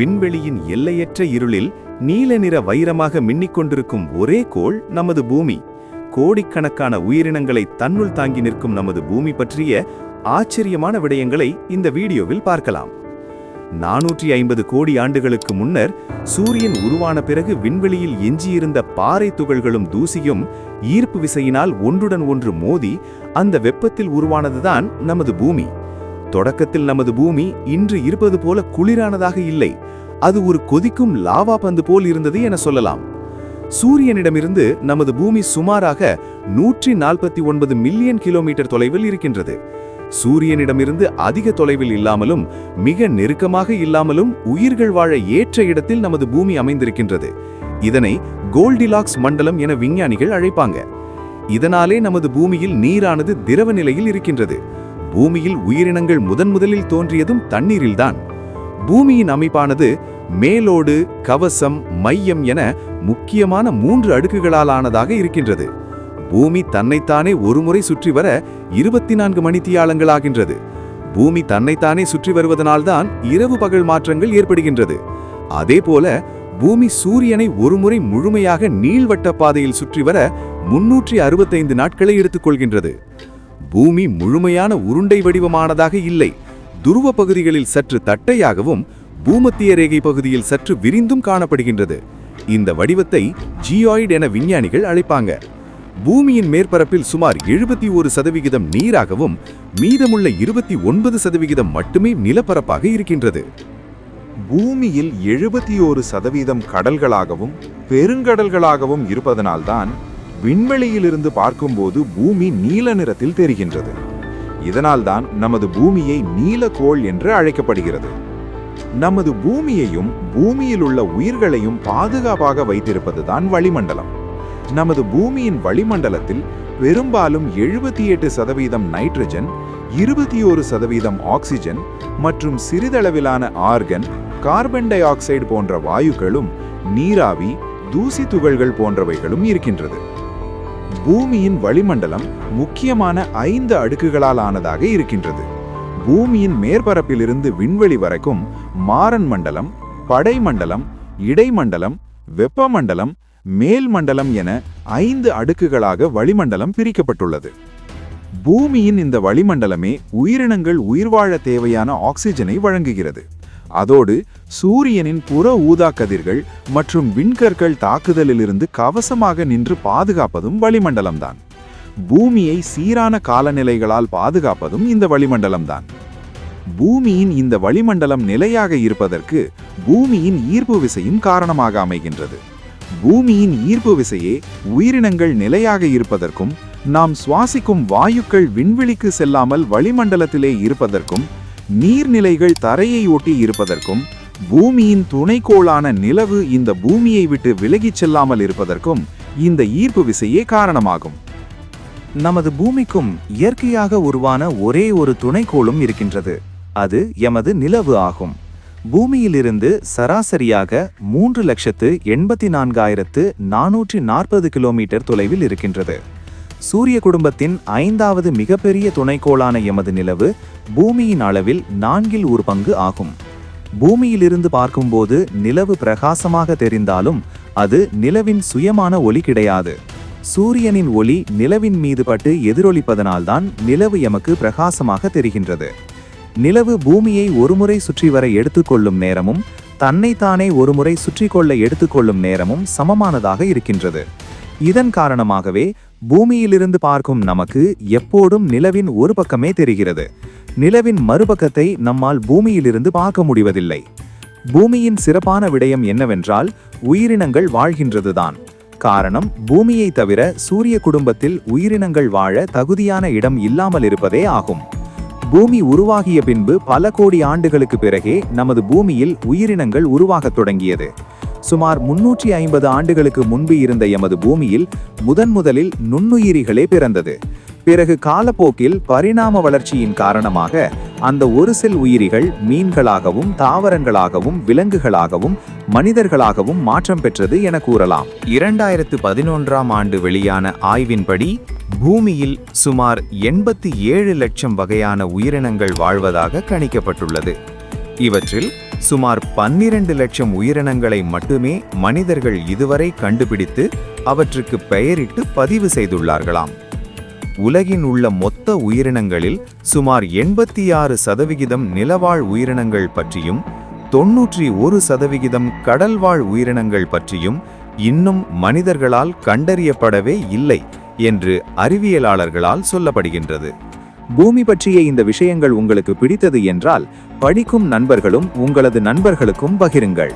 விண்வெளியின் எல்லையற்ற இருளில் நீல நிற வைரமாக மின்னிக் கொண்டிருக்கும் ஒரே கோள் நமது பூமி. கோடிக்கணக்கான உயிரினங்களை தன்னுள் தாங்கி நிற்கும் நமது பூமி பற்றிய ஆச்சரியமான விடயங்களை இந்த வீடியோவில் பார்க்கலாம். நானூற்றி ஐம்பது கோடி ஆண்டுகளுக்கு முன்னர் சூரியன் உருவான பிறகு விண்வெளியில் எஞ்சியிருந்த பாறை துகள்களும் தூசியும் ஈர்ப்பு விசையினால் ஒன்றுடன் ஒன்று மோதி அந்த வெப்பத்தில் உருவானதுதான் நமது பூமி. தொடக்கத்தில் நமது பூமி இன்று இருப்பது போல குளிரானதாக இல்லை. அது ஒரு கொதிக்கும் லாவா பந்து போல் இருந்தது என சொல்லலாம். சூரியனிடமிருந்து நமது பூமி சுமாராக நூற்றி நாற்பத்தி ஒன்பது மில்லியன் கிலோமீட்டர் தொலைவில் இருக்கின்றது. சூரியனிடமிருந்து அதிக தொலைவில் இல்லாமலும் மிக நெருக்கமாக இல்லாமலும் உயிர்கள் வாழ ஏற்ற இடத்தில் நமது பூமி அமைந்திருக்கின்றது. இதனை கோல்டிலாக்ஸ் மண்டலம் என விஞ்ஞானிகள் அழைப்பாங்க. இதனாலே நமது பூமியில் நீரானது திரவ நிலையில் இருக்கின்றது. பூமியில் உயிரினங்கள் முதன் முதலில் தோன்றியதும் தண்ணீரில்தான். பூமியின் அமைப்பானது மேலோடு கவசம் மையம் என முக்கியமான மூன்று அடுக்குகளால் ஆனதாக இருக்கின்றது. பூமி தன்னைத்தானே ஒருமுறை சுற்றி வர இருபத்தி நான்கு மணித்தியாலங்களாகின்றது. பூமி தன்னைத்தானே சுற்றி வருவதனால்தான் இரவு பகல் மாற்றங்கள் ஏற்படுகின்றது. அதேபோல பூமி சூரியனை ஒருமுறை முழுமையாக நீள்வட்ட பாதையில் சுற்றி வர முன்னூற்றி அறுபத்தைந்து நாட்களை எடுத்துக்கொள்கின்றது. பூமி முழுமையான உருண்டை வடிவமானதாக இல்லை. துருவ பகுதிகளில் சற்று தட்டையாகவும் பூமத்திய ரேகை பகுதியில் சற்று விரிந்தும் காணப்படுகின்றது. இந்த வடிவத்தை ஜியாய்டு என விஞ்ஞானிகள் அழைப்பாங்க. பூமியின் மேற்பரப்பில் சுமார் எழுபத்தி ஒரு சதவிகிதம் நீராகவும் மீதமுள்ள இருபத்தி ஒன்பது சதவிகிதம் மட்டுமே நிலப்பரப்பாக இருக்கின்றது. பூமியில் எழுபத்தி ஒரு சதவீதம் கடல்களாகவும் பெருங்கடல்களாகவும் இருப்பதனால்தான் விண்வெளியிலிருந்து பார்க்கும்போது பூமி நீல நிறத்தில் தெரிகின்றது. இதனால்தான் நமது பூமியை நீலக்கோள் என்று அழைக்கப்படுகிறது. நமது பூமியையும் பூமியில் உள்ள உயிர்களையும் பாதுகாப்பாக வைத்திருப்பதுதான் வளிமண்டலம். நமது பூமியின் வளிமண்டலத்தில் பெரும்பாலும் எழுபத்தி எட்டு சதவீதம் நைட்ரஜன் இருபத்தி ஒரு சதவீதம் ஆக்சிஜன் மற்றும் சிறிதளவிலான ஆர்கன் கார்பன் டை ஆக்சைடு போன்ற வாயுக்களும் நீராவி தூசி துகள்கள் போன்றவைகளும் இருக்கின்றது. பூமியின் வளிமண்டலம் முக்கியமான ஐந்து அடுக்குகளால் ஆனதாக இருக்கின்றது. பூமியின் மேற்பரப்பிலிருந்து விண்வெளி வரைக்கும் மாறன் மண்டலம் படைமண்டலம் இடைமண்டலம் வெப்பமண்டலம் மேல் மண்டலம் என ஐந்து அடுக்குகளாக வளிமண்டலம் பிரிக்கப்பட்டுள்ளது. பூமியின் இந்த வளிமண்டலமே உயிரினங்கள் உயிர்வாழ தேவையான ஆக்சிஜனை வழங்குகிறது. அதோடு சூரியனின் புற ஊதா கதிர்கள் மற்றும் விண்கற்கள் தாக்குதலிலிருந்து கவசமாக நின்று பாதுகாப்பதும் வளிமண்டலம்தான். பூமியை சீரான காலநிலைகளால் பாதுகாப்பதும் இந்த வளிமண்டலம்தான். பூமியின் இந்த வளிமண்டலம் நிலையாக இருப்பதற்கு பூமியின் ஈர்ப்பு விசையும் காரணமாக அமைகின்றது. பூமியின் ஈர்ப்பு விசையே உயிரினங்கள் நிலையாக இருப்பதற்கும் நாம் சுவாசிக்கும் வாயுக்கள் விண்வெளிக்கு செல்லாமல் வளிமண்டலத்திலே இருப்பதற்கும் நீர்நிலைகள் தரையை ஒட்டி இருப்பதற்கும் பூமியின் துணைக்கோளான நிலவு இந்த பூமியை விட்டு விலகிச் செல்லாமல் இருப்பதற்கும் இந்த ஈர்ப்பு விசையே காரணமாகும். நமது பூமிக்கும் இயற்கையாக உருவான ஒரே ஒரு துணைக்கோளும் இருக்கின்றது. அது எமது நிலவு ஆகும். பூமியிலிருந்து சராசரியாக மூன்று லட்சத்து எண்பத்தி நான்காயிரத்து நானூற்றி நாற்பது கிலோமீட்டர் தொலைவில் இருக்கின்றது. சூரிய குடும்பத்தின் ஐந்தாவது மிகப்பெரிய துணைக்கோளான எமது நிலவு பூமியின் அளவில் நான்கில் ஒரு பங்கு ஆகும். பூமியிலிருந்து பார்க்கும்போது நிலவு பிரகாசமாக தெரிந்தாலும் அது நிலவின் சுயமான ஒளி கிடையாது. சூரியனின் ஒளி நிலவின் மீது பட்டு எதிரொலிப்பதனால்தான் நிலவு எமக்கு பிரகாசமாக தெரிகின்றது. நிலவு பூமியை ஒருமுறை சுற்றி வர எடுத்துக்கொள்ளும் நேரமும் தன்னைத்தானே ஒருமுறை சுற்றி கொள்ள எடுத்துக்கொள்ளும் நேரமும் சமமானதாக இருக்கின்றது. இதன் காரணமாகவே பூமியிலிருந்து பார்க்கும் நமக்கு எப்போதும் நிலவின் ஒரு பக்கமே தெரிகிறது. நிலவின் மறுபக்கத்தை நம்மால் பூமியிலிருந்து பார்க்க முடிவதில்லை. பூமியின் சிறப்பான விடயம் என்னவென்றால் உயிரினங்கள் வாழ்கின்றதுதான். காரணம் பூமியை தவிர சூரிய குடும்பத்தில் உயிரினங்கள் வாழ தகுதியான இடம் இல்லாமல் இருப்பதே ஆகும். பூமி உருவாகிய பின்பு பல கோடி ஆண்டுகளுக்கு பிறகே நமது பூமியில் உயிரினங்கள் உருவாகத் தொடங்கியது. சுமார் முன்னூற்றி ஐம்பது ஆண்டுகளுக்கு முன்பு இருந்த எமது பூமியில் முதன் முதலில் நுண்ணுயிரிகளே பிறந்தது. பிறகு காலப்போக்கில் பரிணாம வளர்ச்சியின் காரணமாக அந்த ஒரு செல் உயிரிகள் மீன்களாகவும் தாவரங்களாகவும் விலங்குகளாகவும் மனிதர்களாகவும் மாற்றம் பெற்றது என கூறலாம். இரண்டாயிரத்து பதினொன்றாம் ஆண்டு வெளியான ஆய்வின்படி பூமியில் சுமார் எண்பத்தி ஏழு லட்சம் வகையான உயிரினங்கள் வாழ்வதாக கணிக்கப்பட்டுள்ளது. இவற்றில் சுமார் பன்னிரண்டு லட்சம் உயிரினங்களை மட்டுமே மனிதர்கள் இதுவரை கண்டுபிடித்து அவற்றுக்கு பெயரிட்டு பதிவு செய்துள்ளார்களாம். உலகின் உள்ள மொத்த உயிரினங்களில் சுமார் எண்பத்தி ஆறு சதவிகிதம் நிலவாழ் உயிரினங்கள் பற்றியும் தொன்னூற்றி ஒரு சதவிகிதம் கடல்வாழ் உயிரினங்கள் பற்றியும் இன்னும் மனிதர்களால் கண்டறியப்படவே இல்லை என்று அறிவியலாளர்களால் சொல்லப்படுகின்றது. பூமி பற்றிய இந்த விஷயங்கள் உங்களுக்கு பிடித்தது என்றால் படிக்கும் நண்பர்களும் உங்களது நண்பர்களுக்கும் பகிருங்கள்.